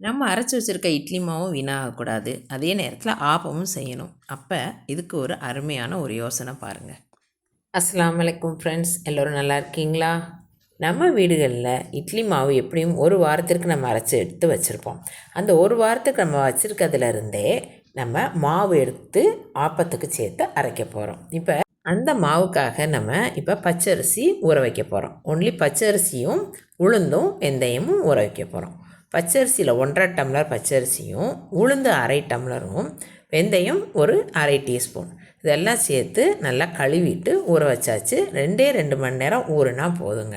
நம்ம அரைச்சி வச்சுருக்க இட்லி மாவும் வீணாகக்கூடாது. அதே நேரத்தில் ஆப்பமும் செய்யணும். அப்போ இதுக்கு ஒரு அருமையான ஒரு யோசனை பாருங்கள் அஸ்லாம் வலைக்கும் ஃப்ரெண்ட்ஸ் எல்லோரும் நல்லா இருக்கீங்களா? நம்ம வீடுகளில் இட்லி மாவு எப்படியும் ஒரு வாரத்திற்கு நம்ம அரைச்சி எடுத்து வச்சுருப்போம். அந்த ஒரு வாரத்துக்கு நம்ம வச்சுருக்கிறதுலேருந்தே நம்ம மாவு எடுத்து ஆப்பத்துக்கு சேர்த்து அரைக்க போகிறோம் இப்போ அந்த மாவுக்காக நம்ம இப்போ பச்சரிசி ஊற வைக்க போகிறோம் ஒன்லி பச்சரிசியும் உளுந்தும் வெந்தயமும் ஊற வைக்க போகிறோம் பச்சரிசியில் ஒன்றரை டம்ளர் பச்சரிசியும் உளுந்து அரை டம்ளரும் வெந்தயம் ஒரு அரை டீஸ்பூன். இதெல்லாம் சேர்த்து நல்லா கழுவிட்டு ஊற வச்சாச்சு. ரெண்டே ரெண்டு மணி நேரம் ஊறுனா போதுங்க.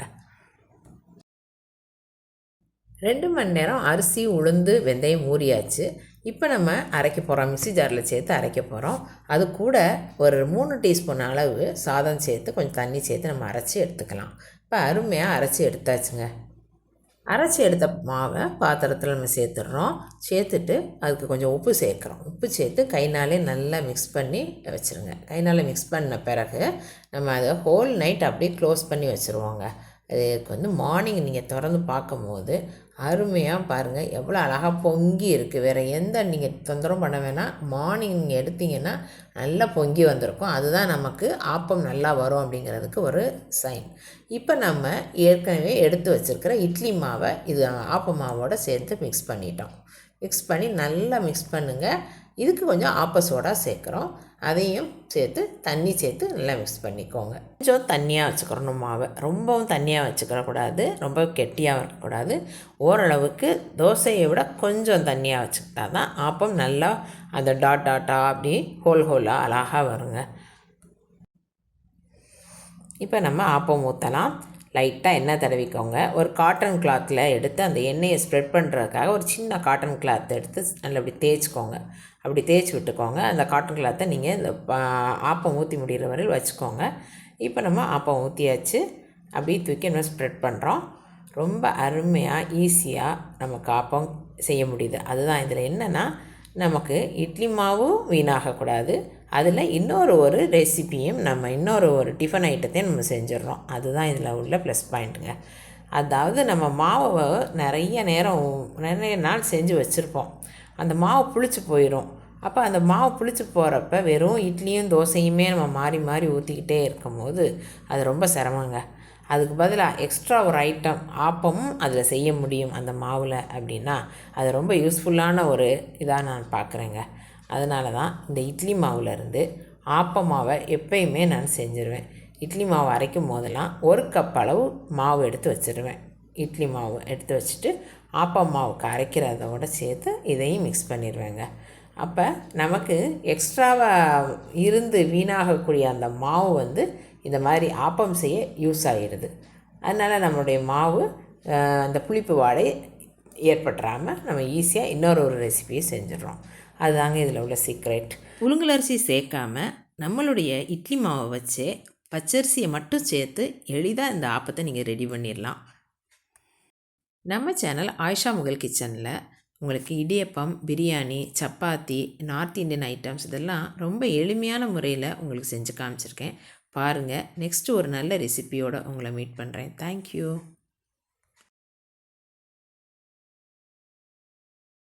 ரெண்டு மணி நேரம் அரிசி உளுந்து வெந்தயம் ஊறியாச்சு. இப்போ நம்ம அரைக்க போகிறோம் மிக்சி ஜாரில் சேர்த்து அரைக்க போகிறோம் அது கூட ஒரு மூணு டீஸ்பூன் அளவு சாதம் சேர்த்து கொஞ்சம் தண்ணி சேர்த்து நம்ம அரைச்சி எடுத்துக்கலாம். இப்போ அருமையாக அரைச்சி எடுத்தாச்சுங்க. அரைச்சி எடுத்த மாவை பாத்திரத்தில் நம்ம சேர்த்துடுறோம். சேர்த்துட்டு அதுக்கு கொஞ்சம் உப்பு சேர்க்குறோம். உப்பு சேர்த்து கைனாலே நல்லா மிக்ஸ் பண்ணி வச்சுருங்க. கைனால் மிக்ஸ் பண்ண பிறகு நம்ம அதை ஹோல் நைட் அப்படியே க்ளோஸ் பண்ணி வச்சுருவோங்க. அதுக்கு வந்து மார்னிங் நீங்கள் திறந்து பார்க்கும்போது அருமையாக பாருங்கள் எவ்வளோ அழகாக பொங்கி இருக்குது வேறு எந்த நீங்கள் தொந்தரவும் பண்ண வேணாம். மார்னிங் நீங்கள் எடுத்தீங்கன்னா நல்லா பொங்கி வந்திருக்கும். அதுதான் நமக்கு ஆப்பம் நல்லா வரும் அப்படிங்கிறதுக்கு ஒரு சைன் இப்போ நம்ம ஏற்கனவே எடுத்து வச்சுருக்கிற இட்லி மாவை இது ஆப்ப மாவோடு சேர்த்து மிக்ஸ் பண்ணிட்டோம். மிக்ஸ் பண்ணி நல்லா மிக்ஸ் பண்ணுங்கள் இதுக்கு கொஞ்சம் ஆப்ப சோடா சேர்க்குறோம். அதையும் சேர்த்து தண்ணி சேர்த்து நல்லா மிக்ஸ் பண்ணிக்கோங்க. கொஞ்சம் தண்ணியாக வச்சுக்கிறணும் மாவை. ரொம்பவும் தண்ணியாக வச்சுக்கிறக்கூடாது ரொம்ப கெட்டியாக இருக்கக்கூடாது ஓரளவுக்கு தோசையை விட கொஞ்சம் தண்ணியாக வச்சுக்கிட்டா தான் ஆப்பம் நல்லா அந்த டாட் டாட்டாக அப்படி ஹோல் ஹோலாக அழகாக வருங்க. இப்போ நம்ம ஆப்பம் ஊற்றலாம் லைட்டாக எண்ணெய் தடவிக்கோங்க. ஒரு காட்டன் கிளாத்தில் எடுத்து அந்த எண்ணெயை ஸ்ப்ரெட் பண்ணுறதுக்காக ஒரு சின்ன காட்டன் கிளாத் எடுத்து நல்லா அப்படி தேய்ச்சிக்கோங்க. அப்படி தேய்ச்சி விட்டுக்கோங்க. அந்த காட்டன் கிளாத்தை நீங்கள் இந்த ஆப்பம் ஊற்றி முடிகிற வரையில் வச்சுக்கோங்க. இப்போ நம்ம ஆப்பம் ஊற்றியாச்சு அப்படியே தூக்கி நம்ம ஸ்ப்ரெட் பண்ணுறோம் ரொம்ப அருமையாக ஈஸியாக நமக்கு ஆப்பம் செய்ய முடியுது. அதுதான் இதில் என்னென்னா நமக்கு இட்லி மாவும் வீணாகக்கூடாது. அதில் இன்னொரு ஒரு ரெசிப்பியும் நம்ம இன்னொரு ஒரு டிஃபன் ஐட்டத்தையும் நம்ம செஞ்சிடறோம். அதுதான் இதில் உள்ள ப்ளஸ் பாயிண்ட்டுங்க அதாவது நம்ம மாவை நிறைய நேரம் நிறைய நாள் செஞ்சு வச்சுருப்போம். அந்த மாவு புளிச்சு போயிடும் அப்போ அந்த மாவு புளிச்சு போகிறப்ப வெறும் இட்லியும் தோசையுமே நம்ம மாறி மாறி ஊற்றிக்கிட்டே இருக்கும் போது அது ரொம்ப சிரமங்க. அதுக்கு பதிலாக எக்ஸ்ட்ரா ஒரு ஐட்டம் ஆப்பமும் அதில் செய்ய முடியும் அந்த மாவில் அப்படின்னா அது ரொம்ப யூஸ்ஃபுல்லான ஒரு இதாக நான் பார்க்குறேங்க அதனால தான் இந்த இட்லி மாவுலேருந்து ஆப்ப மாவை எப்பயுமே நான் செஞ்சுருவேன். இட்லி மாவு அரைக்கும் போதெல்லாம் ஒரு கப் அளவு மாவு எடுத்து வச்சுருவேன். இட்லி மாவு எடுத்து வச்சுட்டு ஆப்ப மாவுக்கு அரைக்கிறதோட சேர்த்து இதையும் மிக்ஸ் பண்ணிடுவேங்க அப்போ நமக்கு எக்ஸ்ட்ராவாக இருந்து வீணாகக்கூடிய அந்த மாவு வந்து இந்த மாதிரி ஆப்பம் செய்ய யூஸ் ஆகிடுது அதனால் நம்மளுடைய மாவு அந்த புளிப்பு வாடை ஏற்பட்டுறாமல் நம்ம ஈஸியாக இன்னொரு ஒரு ரெசிபியை செஞ்சிடறோம். அதுதாங்க இதில் உள்ள சீக்ரெட் புழுங்கலரிசி சேர்க்காம நம்மளுடைய இட்லி மாவை வச்சு பச்சரிசியை மட்டும் சேர்த்து எளிதாக இந்த ஆப்பத்தை நீங்கள் ரெடி பண்ணிடலாம். நம்ம சேனல் ஆயிஷா முகல் கிச்சனில் உங்களுக்கு idiyappam biryani chapati north Indian items இதெல்லாம் ரொம்ப எளிமையான முறையில் உங்களுக்கு செஞ்சு காமிச்சிருக்கேன். பாருங்கள் நெக்ஸ்ட்டு ஒரு நல்ல ரெசிபியோடு உங்களை மீட் பண்ணுறேன் தேங்க்யூ